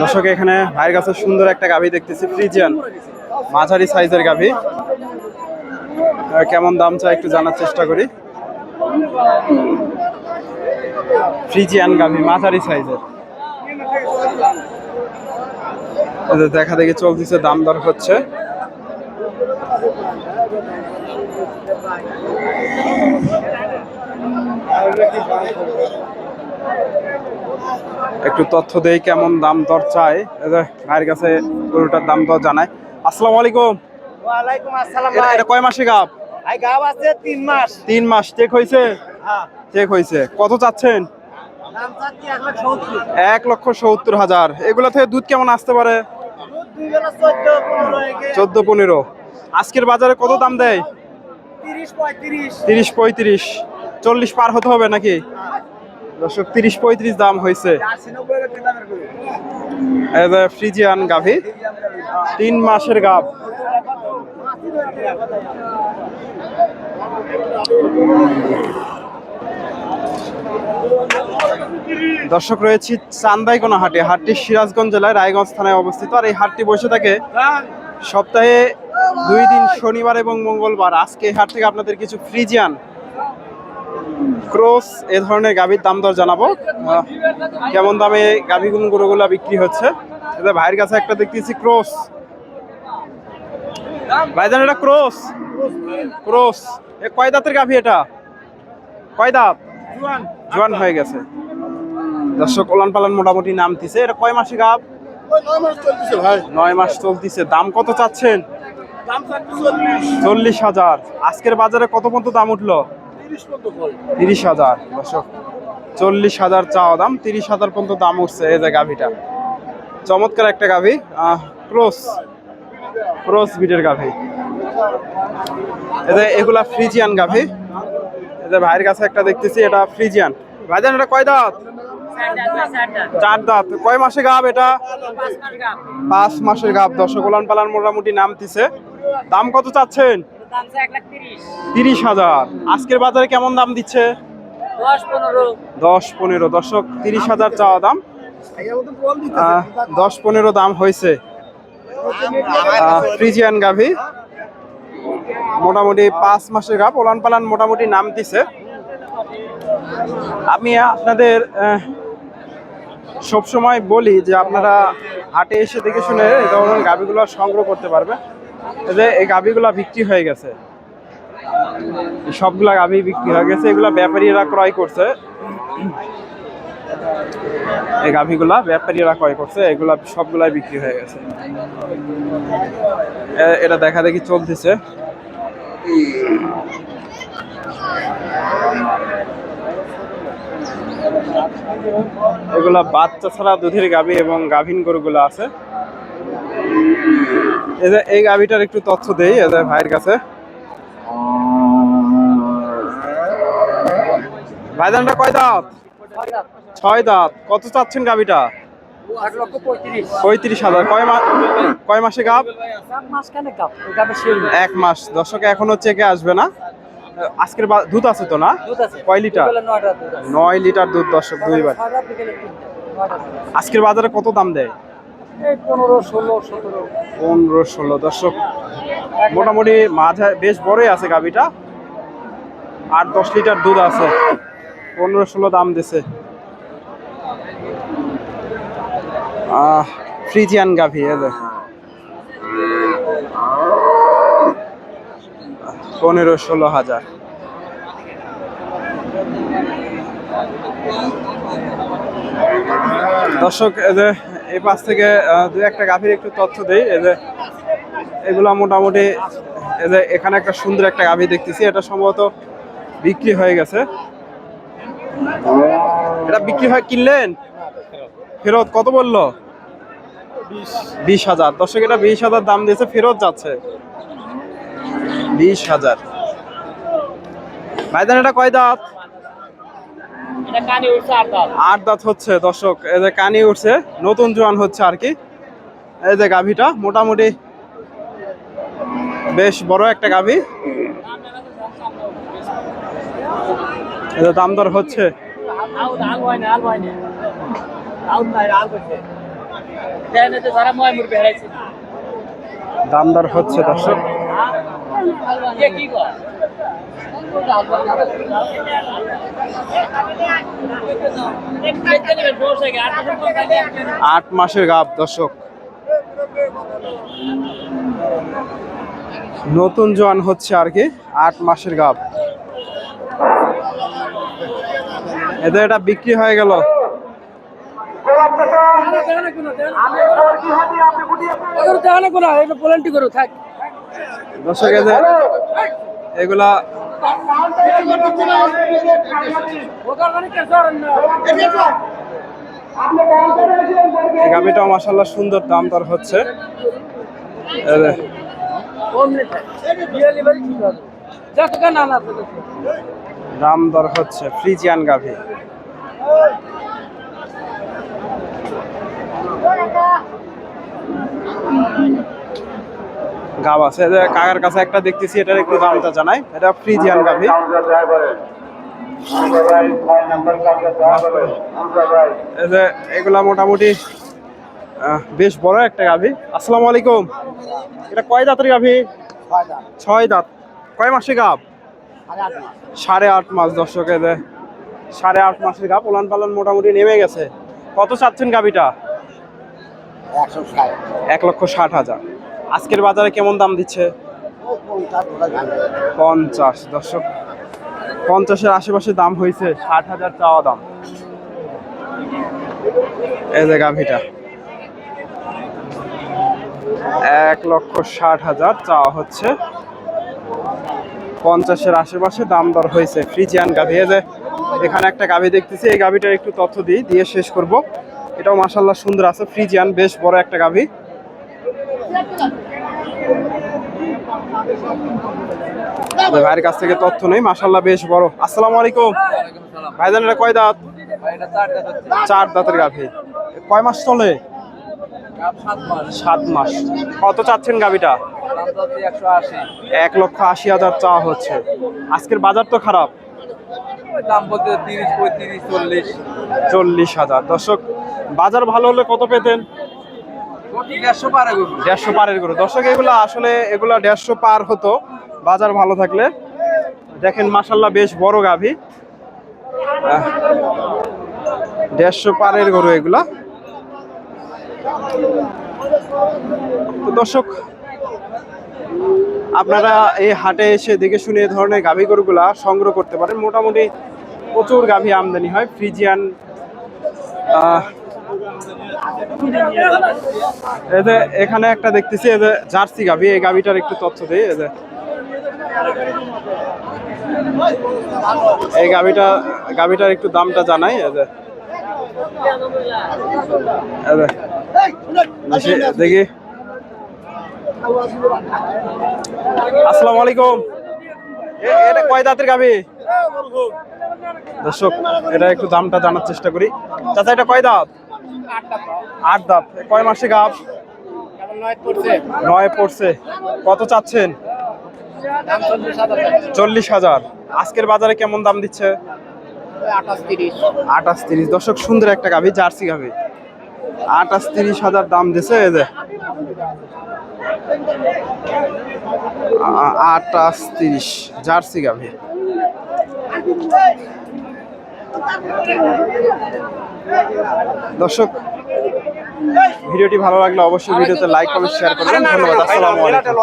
দর্শক, এখানে ভাইয়ের কাছে সুন্দর একটা গাভী দেখতেছি ফ্রিজিয়ান মাঝারি সাইজের গাভী। কেমন দাম চাই একটু জানার চেষ্টা করি। ফ্রিজিয়ান গাভী, মাঝারি সাইজের। দেখা দেখি চলতেছে, দাম দর হচ্ছে। একটু তথ্য দেই কেমন দাম দর চাই ভাইয়ের কাছে গরুটার দাম দর জানাই আসসালামু আলাইকুম। ওয়ালাইকুম আসসালাম ভাই। এটা কয় মাসে গাব? ভাই গাব আছে তিন মাস। তিন মাস। চেক হয়েছে? হ্যাঁ। চেক হয়েছে। কত চাচ্ছেন? দাম চাচ্ছি এক লাখ সত্তর। এক লক্ষ সত্তর হাজার। এগুলো থেকে দুধ কেমন আসতে পারে? চোদ্দ পনেরো একে। চোদ্দ পনেরো। আজকের বাজারে কত দাম দেয়? তিরিশ পঁয়ত্রিশ। তিরিশ পঁয়ত্রিশ। চল্লিশ পার হতে হবে নাকি? দর্শক, তিরিশ পঁয়ত্রিশ দাম হয়েছে। ফ্রিজিয়ান গাভী, তিন মাসের গাভ। দর্শক, রয়েছি চান্দাইকোনা হাটে হাটটি সিরাজগঞ্জ জেলায় রায়গঞ্জ থানায় অবস্থিত। আর এই হাটটি বসে থাকে সপ্তাহে দুই দিন শনিবার এবং মঙ্গলবার। আজকে এই হাট থেকে আপনাদের কিছু ফ্রিজিয়ান ক্রস এ ধরনের গাভীর দাম দর জানাব। কেমন দামে গাভীগুলো, গরুগুলা বিক্রি হচ্ছে? এটা ভাইয়ের কাছে একটা দেখতেছি ক্রস। ভাইজান, এটা ক্রস। ক্রস। এ কয় দাঁতের গাভী এটা? কয় দাঁত? জোয়ান হয়ে গেছে। দর্শক ওলান পালান মোটামুটি নামতিছে। এটা কয় মাসে গাভ নয় মাস চলতিছে। দাম কত চাচ্ছেন? চল্লিশ হাজার। আজকের বাজারে কত পর্যন্ত দাম উঠল? তিরিশ হাজার চল্লিশ হাজার চাওয়া দাম, তিরিশ হাজার পর্যন্ত দাম উঠছে এই যে গাভিটা। চমৎকার একটা গাভি ক্রস ক্রস বিটের গাভি। এদের এগুলা ফ্রিজিয়ান গাভি। এদের ভাইয়ের কাছে একটা দেখতেছি, এটা ফ্রিজিয়ান। ভাইজান, এটা কয় দাঁত? চার দাঁত। কয় মাসে গাভ এটা? পাঁচ মাসের গাভ দর্শক ওলান পালান মোটামুটি নামতিছে। দাম কত চাচ্ছেন? তিরিশ। হাজার। আজকের বাজারে কেমন দাম দিচ্ছে? দশ পনেরো। দর্শক তিরিশ হাজার চাওয়া দাম। দশ পনেরো দাম হয়েছে। ফ্রিজিয়ান গাভি। মোটামুটি পাঁচ মাসের গাভ ওলান পালান মোটামুটি নাম দিছে। আমি আপনাদের সবসময় বলি যে আপনারা হাটে এসে দেখে শুনে এই ধরনের গাভিগুলো সংগ্রহ করতে পারবেন। এই যে এই গাভিগুলো বিক্রি হয়ে গেছে। সবগুলা গাভি বিক্রি হয়ে গেছে, এগুলা ব্যাপারীরা ক্রয় করছে। এই গাভিগুলা ব্যাপারীরা ক্রয় করছে, এগুলা সবগুলাই বিক্রি হয়ে গেছে। এটা দেখা দেখি চলতেছে। এগুলা বাচ্চা ছাড়া দুধের গাভী এবং গাভীন গরুগুলো আছে। এই এই গাভীটার একটু তথ্য দেই এদের ভাইয়ের কাছে। ভাইজানটা কয় দাঁত? ছয় দাঁত। কত চাচ্ছেন গাভীটা? পঁয়ত্রিশ হাজার। কয় মাস কয় মাসে গাভ এক মাস। দর্শক, এখনও চেকে আসবে না। আজকের দুধ আছে তো না? কয় লিটার? নয় লিটার দুধ, দর্শক, দুইবার। আজকের বাজারে কত দাম দেয়? এই পনেরো, ষোলো পনেরো, ষোলো। দর্শক, মোটামুটি মাঝে বেশ বড়ই আছে গাভিটা। আট, দশ লিটার দুধ আছে। পনেরো, ষোলো দাম দিছে। ফ্রিজিয়ান গাভি এদের পনেরো, ষোলো হাজার। দর্শক এদের এই পাশ থেকে দু একটা গাভীর একটু তথ্য দেই। এই যে, এগুলা মোটামুটি, এই যে এখানে একটা সুন্দর একটা গাভী দেখতেছি। এটা সম্ভবত বিক্রি হয়ে গেছে। এটা বিক্রি হয় কিনলেন? ফেরত কত বলল? বিশ হাজার। দর্শক, এটা বিশ হাজার দাম দিয়েছে, ফেরত যাচ্ছে। বিশ হাজার। ভাইজান, এটা কয় দাঁত এটা কানে উঠছে আর দাম আট দাঁত। হচ্ছে দর্শক এই যে কানি উঠছে নতুন জোয়ান হচ্ছে আর কি। এই যে গাভীটা মোটামুটি বেশ বড় একটা গাভী। এই যে দাম দর হচ্ছে। হয় হয় দাম দর হচ্ছে দর্শক। কি কর আট মাসের গাব দর্শক। নতুন জোয়ান হচ্ছে আর কি আট মাসের গাব। এদের এটা বিক্রি হয়ে গেল। দর্শক এদের এগুলা এই গাভিটাও মাসাল্লাহ সুন্দর দাম দর হচ্ছে। দাম দর হচ্ছে ফ্রিজিয়ান গাভি। গাব আছে। এদের কাকার কাছে একটা দেখতেছি এটার একটু দামটা জানাই। এটা ফ্রিজিয়ান গাভি। এগুলা মোটামুটি বেশ বড় একটা গাভি। আসসালামু আলাইকুম। এটা কয় দাঁতের গাভি? ছয় দাঁত। কয় মাসে গাভ সাড়ে আট মাস। দর্শক সাড়ে আট মাসের গাভ উলান পালন মোটামুটি নেমে গেছে। কত চাচ্ছেন গাভিটা? এক লক্ষ ষাট হাজার। আজকের বাজারে কেমন দাম দিচ্ছে? পঞ্চাশ। দর্শক, পঞ্চাশের আশেপাশে দাম হয়েছে ষাট হাজার চাওয়া দাম। এই যে গাভিটা। এক লক্ষ ষাট হাজার চাওয়া হচ্ছে। পঞ্চাশের আশেপাশে দাম দর হয়েছে ফ্রিজিয়ান গাভি। এই যে এখানে একটা গাভি দেখতেছি, এই গাভিটার একটু তথ্য দিই, দিয়ে শেষ করব। এটাও মাসাল্লাহ সুন্দর আছে, ফ্রিজিয়ান, বেশ বড় একটা গাভি। ভাইয়ের কাছ থেকে তথ্য নেই মাসাল্লাহ বেশ বড়। আসসালামু আলাইকুম। ভাইজান এটা কয় দাঁত? চার দাঁতের গাভি। কয় মাস চলে? সাত মাস। কত চাচ্ছেন গাভিটা? এক লক্ষ আশি হাজার চাওয়া হচ্ছে। আজকের বাজার তো খারাপ। দাম বলতে তিরিশ পঁয়ত্রিশ চল্লিশ। চল্লিশ হাজার। দর্শক বাজার ভালো হলে কত পেতেন? দেড়শো পারের গরু। দর্শক, এগুলো আসলে এগুলো দেড়শো পার হতো। বাজার ভালো থাকলে। দেখেন মাসাল্লাহ বেশ বড় গাভী। দেড়শো পারের গরু এগুলা। তো দর্শক, আপনারা এই হাটে এসে দেখে শুনে এই ধরনের গাভী গরুগুলা সংগ্রহ করতে পারেন। মোটামুটি প্রচুর গাভী আমদানি হয়। ফ্রিজিয়ান এখানে একটা দেখতেছি, এই যে জার্সি গাভি এই গাভিটার একটু তথ্য দিই, এই যে। এই গাভিটা গাভিটার একটু দামটা জানাই, এই যে। দেখি আসসালামু আলাইকুম। এটা কয় দাঁতের দর্শক, এটা একটু দামটা জানার চেষ্টা করি। চাচা, এটা কয় দাঁত? আট এ কয় মাসে গাভ নয় পড়ছে। কত চাচ্ছেন? চল্লিশ হাজার। আজকের বাজারে কেমন দাম দিচ্ছে? আঠাশ তিরিশ। দর্শক, সুন্দর একটা গাভি, জার্সি গাভি। আঠাশ তিরিশ হাজার দাম দিছে, এই যে। আ- তিরিশ, জার্সি গাভি। দর্শক ভিডিওটি ভালো লাগলে অবশ্যই ভিডিওতে লাইক কমেন্ট শেয়ার করবেন। ধন্যবাদ আসসালামু আলাইকুম।